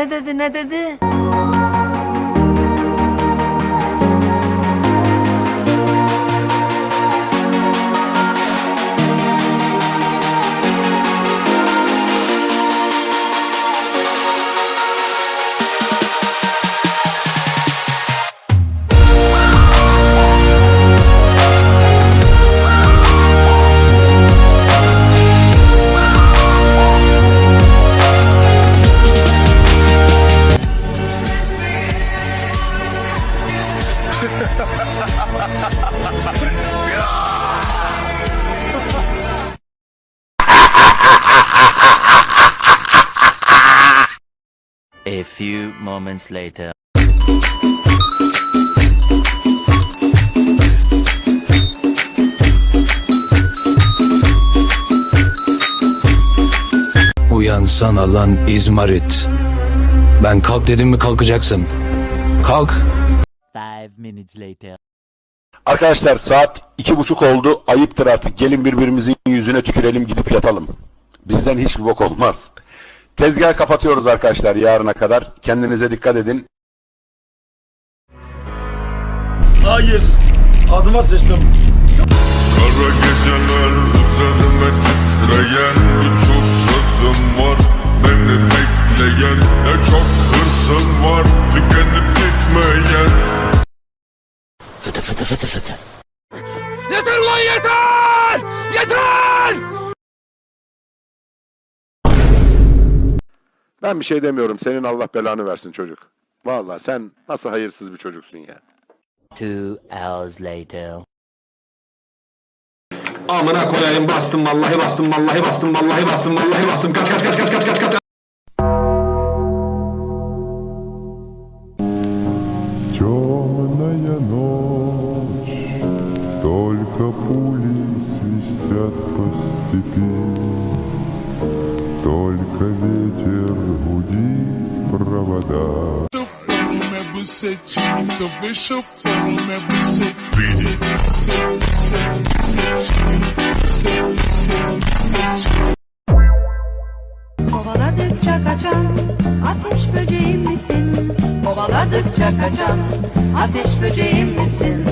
Ne dedi ne dedi? A few moments later. Uyansana lan İzmarit. Ben kalk dedim mi kalkacaksın. Kalk. Five minutes later. Arkadaşlar saat iki buçuk oldu. Ayıptır artık. Gelin birbirimizin yüzüne tükürelim gidip yatalım. Bizden hiçbir bok olmaz. Tezgahı kapatıyoruz arkadaşlar yarına kadar. Kendinize dikkat edin. Hayır. Adıma sıçtım. Kara geceler üzerime titreyen Birçok sözüm var beni bekleyen Ne çok hırsım var tükenip gitmeyen Fıtı fıtı fıtı fıtı. Ben bir şey demiyorum. Senin Allah belanı versin çocuk. Vallahi sen nasıl hayırsız bir çocuksun ya. Two hours later. Amına koyayım bastım vallahi bastım vallahi bastım vallahi bastım vallahi bastım kaç kaç kaç kaç kaç kaç kaç Темная ночь, только пули свистят по степи, Только ветер гудит провода. Kovaladıkça kaçan ateş böceğim misin? Kovaladıkça kaçan ateş böceğim misin?